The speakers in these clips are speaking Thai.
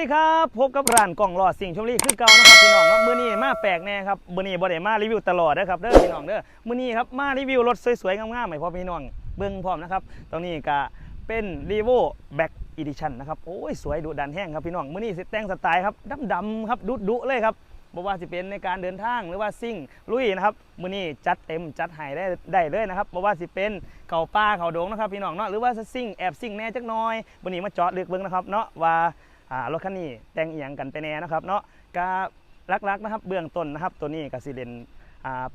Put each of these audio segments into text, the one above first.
ดีครับพบกับร้านกล่องหลอดสิ่งชมรีคือเก่านะครับพี่น้องครับมื้อนี้มาแปลกแน่ครับมื้อนี้บ่ได้มารีวิวตลอดนะครับเด้อพี่น้องเด้อมื้อนี้ครับมารีวิวรถสวยๆงามๆให้พ่อพี่น้องเบิ่งพร้อมนะครับตรงนี้ก็เป็น r e v o Back Edition นะครับโอ้ยสวยดุดันแห้งครับพี่น้องมื้อนี้สิแต่งสไตล์ครับดำๆครับดุๆเลยครับบ่ว่าสิเป็นในการเดินทางหรือว่าซิ่งลุยนะครับมื้อนี้จัดเต็มจัดให้ได้ได้เลยนะครับบ่ว่าสิเป็นเขาป่าเขาดงนะครับพี่น้องเนาะหรือว่าจะซิ่งแอบซิ่งแน่จักน่อยมื้อนี้มาเจาะลึกเบิ่งนะครับเนาะว่า รถคันนี้แต่งเอียงกันไปแน่นะครับเนาะกาลักๆนะครับเบื้องต้นนะครับตัวนี้กับซีเลน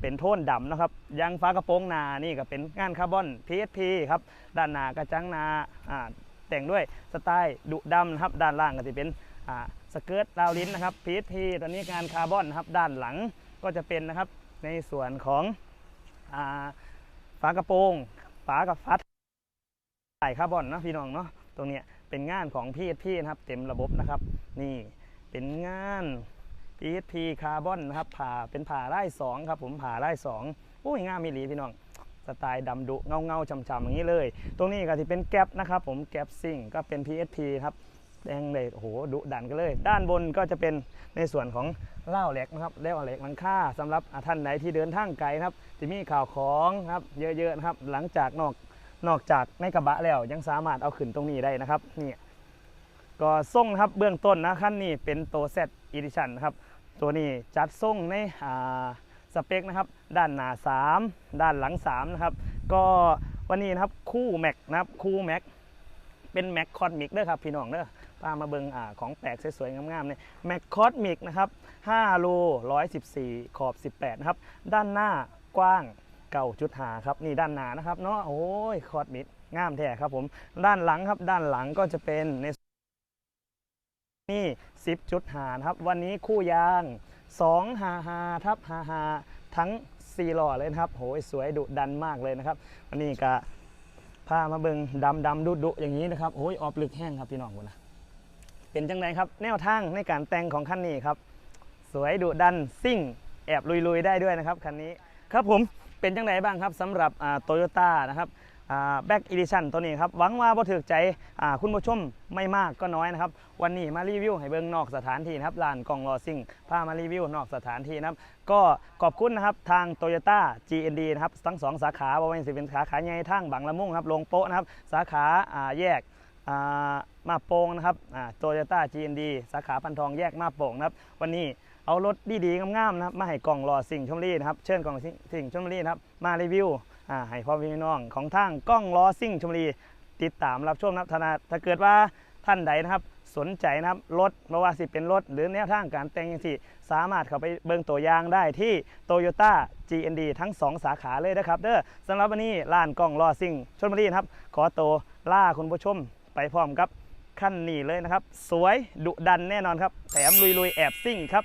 เป็นโทนดำนะครับยางฟ้ากระโปรงหนานี่ก็เป็นงานคาร์บอน PSP ครับด้านหน้ากระจังหนาอ่าแต่งด้วยสไตล์ดุดำนะครับด้านล่างก็จะเป็นสเกิร์ตราวลิ้นนะครับ PSP ตัวนี้งานคาร์บอนนะครับด้านหลังก็จะเป็นนะครับในส่วนของอ่าฝากระโปรงฝากับฟัดใส่คาร์บอนนะพี่น้องเนาะตรงเนี้ย เป็นงานของ PSP นะครับ เต็มระบบนะครับ นี่เป็นงาน PSP คาร์บอนนะครับผ่าเป็นผ่าไร่สองครับ ผมผ่าไร่สองอุ้ยงามมีหลีพี่น้องสไตล์ดำดุเงาเงาๆช่ำๆอย่างนี้เลย ตรงนี้ก็ที่เป็นแก๊ปนะครับ ผมแก๊ปซิ่งก็เป็น PSP ครับแดงเลยโอ้โหดุดันกันเลย ด้านบนก็จะเป็นในส่วนของเล่าเหล็กนะครับเล่าเหล็กหลังค่าสำหรับท่านไหนที่เดินทางไกลครับจะมีข่าวของครับเยอะๆนะครับ หลังจากนอก นอกจากในกระบะแล้วยังสามารถเอาขึ้นตรงนี้ได้นะครับนี่ก็ส่งนะครับเบื้องต้นนะขั้นนี้เป็นตัว Z Edition นะครับตัวนี้จัดส่งในสเปคนะครับด้านหน้า 3 ด้านหลัง3นะครับก็วันนี้นะครับคู่แม็กนะครับคู่แม็กเป็นแม็กคอสมิกเด้อครับพี่น้องเด้อพามาเบิงอ่าของแปลกสวยๆงามๆเนี่ยแม็กคอสมิกนะครับ5โล114 ขอบ 18นะครับด้านหน้ากว้าง เก่าจุดหาครับนี่ด้านหน้านะครับเนาะโอ้ยคอร์ดมิดงามแท้ครับผมด้านหลังครับด้านหลังก็จะเป็นในนี่10จุดหาครับ วันนี้คู่ยาง2หาหาทับหาหาทั้ง4หล่อเลยนะครับโหยสวยดุดันมากเลยนะครับวันนี้ก็พามาเบิงดำดำดุดุอย่างนี้นะครับโอ้ยออบลึกแห้งครับพี่น้องคุณนะเป็นจังไดครับ แนวทางในการแต่งของคันนี้ครับ สวยดุดันซิ่ง แอบลุยๆได้ด้วยนะครับคันนี้ครับผม เป็นจังไดบ้างครับสำหรับโตโยต้านะครับแบ็กอีดิชันตัวนี้ครับหวังว่าบ่ถือใจคุณผู้ชมไม่มากก็น้อยนะครับ วันนี้มารีวิวให้เบิ่งนอกสถานที่นะครับลานกองรอซิ่งพามารีวิวนอกสถานที่นะครับ ก็ขอบคุณนะครับทาง Toyota GND นะครับทั้งสองสาขาบริเวณสิเป็นสาขาใหญ่ทางบางละมุงครับลงโป๊ะนะครับ สาขาแยกมาโป่งนะครับโตโยต้า GND สาขาพันทองแยกมาโป่งนะครับ วันนี้ เอารถดีๆงามๆนะครับมาให้กล่องรอสิ่งชมรีนะครับเชิญกล่องสิ่งชมรีนะครับมารีวิวอ่าให้พ่อพี่น้องของทางกล้องล้อสิ่งชมรีติดตามรับชมนะครับถ้าถ้าเกิดว่าท่านใดนะครับสนใจนะครับรถไม่ว่าสิเป็นรถหรือแนวทางการแต่งยังสิสามารถเข้าไปเบิ่งตัวอย่างได้ที่ Toyota GND ทั้ง 2 สาขาเลยนะครับเด้อสำหรับวันนี้ร้านกล้องล้อสิ่งชนบุรีนะครับ ขอตัวล่าคุณผู้ชมไปพร้อมกับขั้นนี้เลยนะครับ สวยดุดันแน่นอนครับ แถมลุยๆ แอบซิ่งครับ